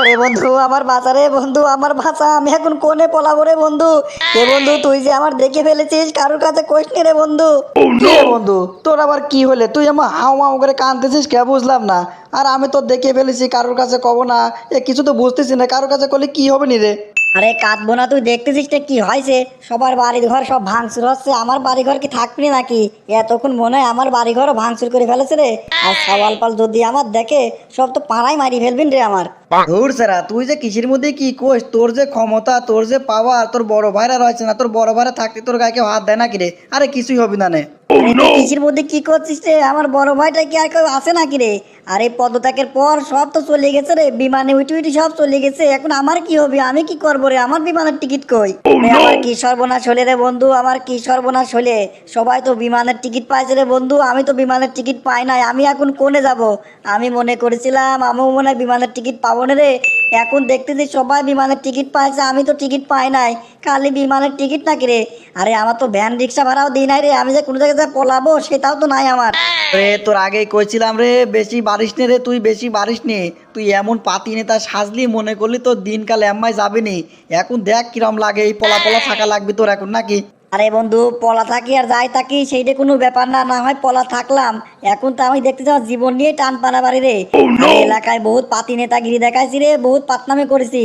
ওরে বন্ধু আমার বাঁচা রে বন্ধু আমার ভাষা আমি এখন কোনে পলাবো রে বন্ধু। এ বন্ধু তুই যে আমার দেখে ফেলেছিস কারোর কাছে কইস নি রে বন্ধু? কি রে বন্ধু তোর আবার কি হলে? তুই আমার হাও মাও করে কাঁদতেছিস কে? বুঝলাম না। আর আমি তো দেখে ফেলেছি কারোর কাছে কব না। এ কিছু তো বুঝতেছি না কারোর কাছে করলে কি হবে নি রে? আরে কাঁদবো না তুই দেখতেছিস না কি হয়েছে? সবার বাড়ি ঘর সব ভাঙচুর হচ্ছে আমার বাড়ি ঘর কি থাকবি নাকি? এতক্ষণ মনে হয় আমার বাড়ি ঘরও ভাঙচুর করে ফেলেছে রে। আর সওয়াল পাল যদি আমার দেখে সব তো পাড়াই মারি ফেলবিন রে আমার। ধুর সেরা তুই যে কিসের মধ্যে কি কোষ তোর যে ক্ষমতা তোর যে পাওয়ার তোর বড় ভাইরা রয়েছে না তোর বড় ভাইরা থাকতে তোর গায়ে কেউ হাত দেয় না কি রে? আরে কিছুই হবে না নে। কিসের মধ্যে কি করছিস রে? আমার বড় ভাইটা কি আর কেউ আছে নাকি রে? আরে পদত্যাগের পর সব তো চলে গেছে রে বিমানে উঠে উঠে সব চলে গেছে এখন আমার কি হবে? আমি কি করব রে? আমার বিমানের টিকিট কই? আমার কি সর্বনাশ হলে রে বন্ধু? আমার কি সর্বনাশ হলে? সবাই তো বিমানের টিকিট পাইছে রে বন্ধু আমি তো বিমানের টিকিট পাই নাই আমি এখন কোনে যাব? আমি মনে করেছিলাম আমিও মনে হয় বিমানের টিকিট পাবো না রে, এখন দেখতেছি সবাই বিমানের টিকিট পাইছে, আমি তো টিকিট পাই নাই। খালি বিমানের টিকিট নাকি রে? আরে আমার তো ভ্যান, রিক্সা ভাড়াও দিই নাই রে, আমি যে কোনো জায়গায় পলাবো, সেটাও তো নাই আমার। রে তোর আগেই কইছিলাম রে, বেশি বারিশ নে রে, তুই বেশি বারিশ নে। তুই এমন পাতি নেতা সাজলি, মনে করলি তোর দিনকাল এম্মাই যাবে নি। এখন দেখ কিরম লাগে, এই পলা পলা থাকা লাগবে তোর এখন নাকি। আরে বন্ধু পলা থাকি আর যাই থাকি সেইটা কোনো ব্যাপার না না হয় পলা থাকলাম। এখন তো আমি দেখতে চাও জীবন নিয়ে টান পানা বাড়ি রে। এলাকায় বহুত পাতি নেতাগিরি দেখাইছি রে বহুত পাতনামি করেছি।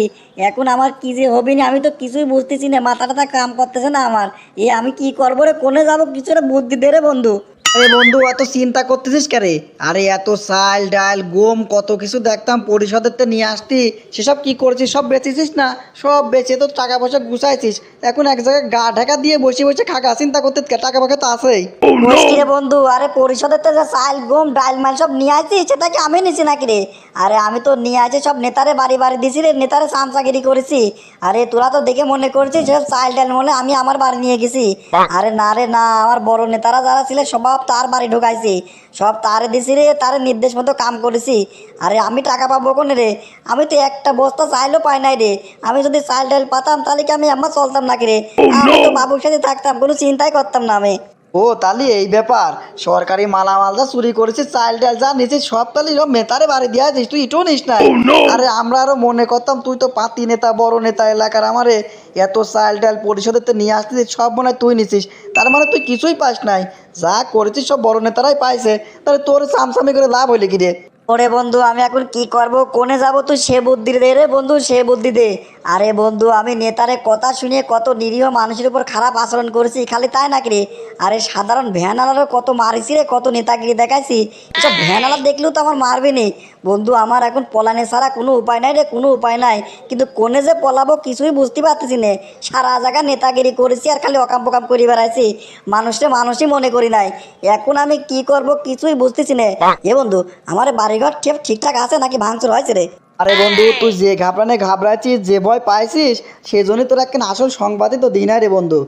এখন আমার কি যে হবে না আমি তো কিছুই বুঝতেছি না মাথা টাথা কাম করতেছে না আমার। এ আমি কি করব রে কোনে যাব কিছু বুদ্ধি দে রে বন্ধু। আরে বন্ধু এত চিন্তা করতেছিস কে রে আরে এত চাল ডাল গম কত কিছু দেখতাম পরিষদের তো নিয়ে আসতি। সেসব কি করছিস? সব বেচেছিস না? সব বেচে তো টাকা পয়সা গুছাইছিস। এখন এক জায়গায় গা ঢাকা দিয়ে বসে বসে খাকা চিন্তা করতে টাকা পয়সা তো আছেই। মুশকিল রে বন্ধু আরে পরিষদের তো যে চাল গম ডাল মাল সব নিয়ে আসছি সেটা কি আমি নিছি নাকি রে? আরে আমি তো নিয়ে আসছি সব নেতারে বাড়ি বাড়ি দিছি রে নেতারে সামসাগিরি করেছি। আরে তোরা তো দেখে মনে করছিস সব চাল ডাল মনে আমি আমার বাড়ি নিয়ে গেছি। আরে না রে না আমার বড় নেতারা যারা ছিল সব তার বাড়ি ঢুকাইছি। সব তার দিছি রে তার নির্দেশ মতো কাম করেছি। আরে আমি টাকা পাবো কোন রে? আমি তো একটা বস্তা চাইলেও পাই নাই রে। আমি যদি চাল টাইল পাতাম তাহলে কি আমি আমার চলতাম নাকি রে? আমি তো বাবুর সাথে থাকতাম কোনো চিন্তাই করতাম না আমি। ও তাহলে এই ব্যাপার। সরকারি মালামাল যা চুরি করেছে চাল ডাল যা নিচে সব তাহলে সব মেতারে বাড়ি দিয়ে আছিস তুই ইটো নিস না আরে আমরা আরও মনে করতাম তুই তো পাতি নেতা বড় নেতা এলাকার আমারে। এত চাইল টাইল পরিষদের তো নিয়ে আসতে সব মনে হয় তুই নিছিস। তার মানে তুই কিছুই পাস নাই। যা করেছিস সব বড় নেতারাই পাইছে। তাহলে তোর সামসামি করে লাভ হইলে কি রে? ওরে বন্ধু আমি এখন কি করব? কোনে যাব তুই? সে বুদ্ধি দে রে বন্ধু সে বুদ্ধি দে। আরে বন্ধু আমি নেতারে কথা শুনে কত নিরীহ মানুষের উপর খারাপ আচরণ করেছি খালি তাই নাকি রে? আরে সাধারণ ভ্যানালারও কত মারিছি রে কত নেতাগিরি দেখাইছি। এসব ভ্যানালা দেখলেও তো আমার মারবে নি। বন্ধু আমার এখন পলানে ছাড়া কোনো উপায় নাই রে কোনো উপায় নাই। কিন্তু কোনে যে পলাবো কিছুই বুঝতে পারতেছি না। সারা জায়গা নেতাগিরি করেছি আর খালি অকাম পকাম করে বেড়াইছি। মানুষকে মানুষই মনে করি নাই। এখন আমি কি করব কিছুই বুঝতেছি না। এ বন্ধু আমার বাড়িঘর ঠিক ঠিকঠাক আছে নাকি ভাঙচুর হয়েছে রে? আরে বন্ধু তুই যে ঘাবড়ানে ঘাবড়াচ্ছিস যে ভয় পাইছিস সেই জন্যই তোর একখান আসল সংবাদই তো দিই না রে বন্ধু।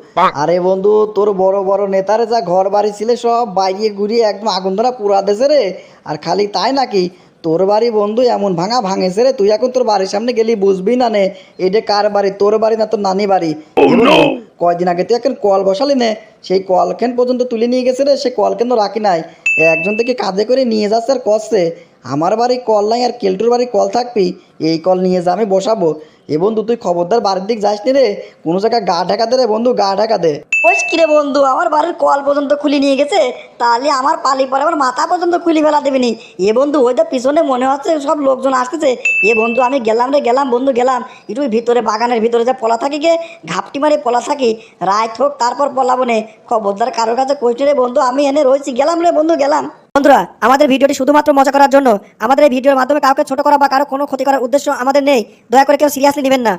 আরে বন্ধু তোর বড় বড় নেতারে যা ঘর বাড়ি ছিল সব বাইরে ঘুরিয়ে একদম আগুন ধরা পুরা দেছে রে। আর খালি তাই নাকি? তোর বাড়ি বন্ধু এমন ভাঙা ভাঙেছে রে তুই এখন তোর বাড়ির সামনে গেলি বুঝবি না নে। এটা কার বাড়ি তোর বাড়ি না তোর নানি বাড়ি? কয়দিন আগে তুই এখন কল বসালি নে সেই কল কেন পর্যন্ত তুলে নিয়ে গেছে রে সে কল কেন রাখি নাই। একজন থেকে কাঁধে করে নিয়ে যাচ্ছে আর কষছে। আমার বাড়ি কল নাই আর কেলটুর বাড়ি কল থাকবি, এই কল নিয়ে যা আমি বসাবো। এ বন্ধু, তুই খবরদার বাড়ির দিক যাস নি রে? কোনো জায়গায় গা ঢাকা দে রে বন্ধু, গা ঢাকা দে। ওই কিরে বন্ধু, আমার বাড়ির কল পর্যন্ত খুলে নিয়ে গেছে, তাহলে আমার পালি পরে আমার মাথা পর্যন্ত খুলি ফেলা দেবেনি এ বন্ধু ওইটা পিছনে মনে হচ্ছে সব লোকজন আসতেছে। এ বন্ধু, আমি গেলাম রে, গেলাম বন্ধু, গেলাম। একটু ভিতরে বাগানের ভিতরে যে পলা থাকি গে, ঘাপটি মারে পলা থাকি। রায় হোক, তারপর পলাবো নে। খবরদার কারোর কাছে কইছি রে বন্ধু, আমি এনে রয়েছি গেলাম রে বন্ধু, গেলাম। বন্ধুরা, আমাদের ভিডিওটি শুধুমাত্র মজা করার জন্য। আমাদের এই ভিডিওর মাধ্যমে কাউকে ছোট করা বা কারও কোনো ক্ষতি করার উদ্দেশ্য আমাদের নেই। দয়া করে কেউ সিরিয়াসলি নেবেন না।